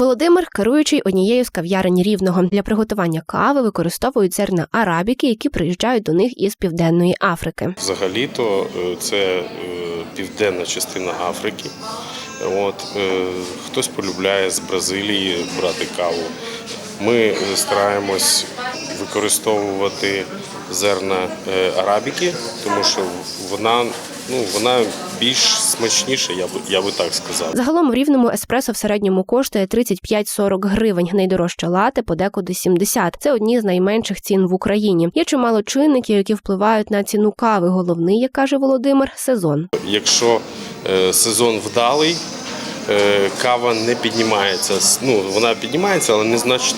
Володимир, керуючий однією з кав'ярень рівного для приготування кави, використовують зерна арабіки, які приїжджають до них із південної Африки. Взагалі-то е, це е, південна частина Африки. От, е, хтось полюбляє з Бразилії брати каву. Ми стараємось використовувати зерна е, арабіки, тому що вона, ну, вона більш смачніша, я би, я би так сказав. Загалом в рівному еспресо в середньому коштує 35-40 гривень. Найдорожче лате подекуди 70. Це одні з найменших цін в Україні. Є чимало чинників, які впливають на ціну кави. Головний, як каже Володимир, сезон. Якщо е, сезон вдалий, кава не піднімається. Ну, вона піднімається, але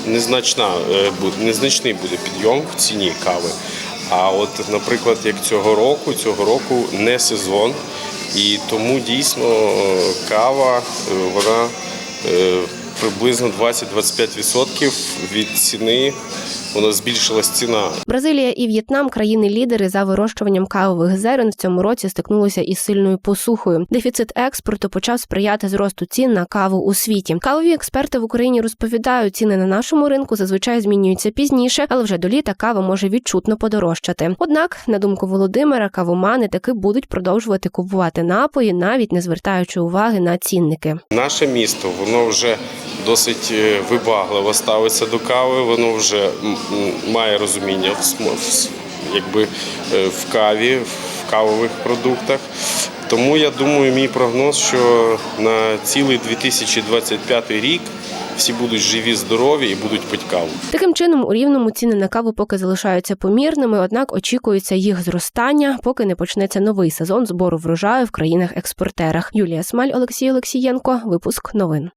незначна, е, незначний буде підйом в ціні кави. А от, наприклад, як цього року, цього року не сезон, і тому дійсно е, кава е, вона е, приблизно 20-25% від ціни. Вона збільшилась ціна. Бразилія і В'єтнам країни-лідери за вирощуванням кавових зерен в цьому році стикнулися із сильною посухою. Дефіцит експорту почав сприяти зросту цін на каву у світі. Кавові експерти в Україні розповідають, ціни на нашому ринку зазвичай змінюються пізніше, але вже до літа кава може відчутно подорожчати. Однак, на думку Володимира, кавомани таки будуть продовжувати купувати напої, навіть не звертаючи уваги на цінники. Наше місто воно вже досить е, вибагливо ставиться до кави. Воно вже має розуміння якби е, в каві, в кавових продуктах. Тому я думаю, мій прогноз, що на цілий 2025 рік всі будуть живі, здорові і будуть пити каву. Таким чином, у рівному ціни на каву поки залишаються помірними, однак очікується їх зростання, поки не почнеться новий сезон збору врожаю в країнах-експортерах. Юлія Смаль, Олексій Олексієнко. Випуск новин.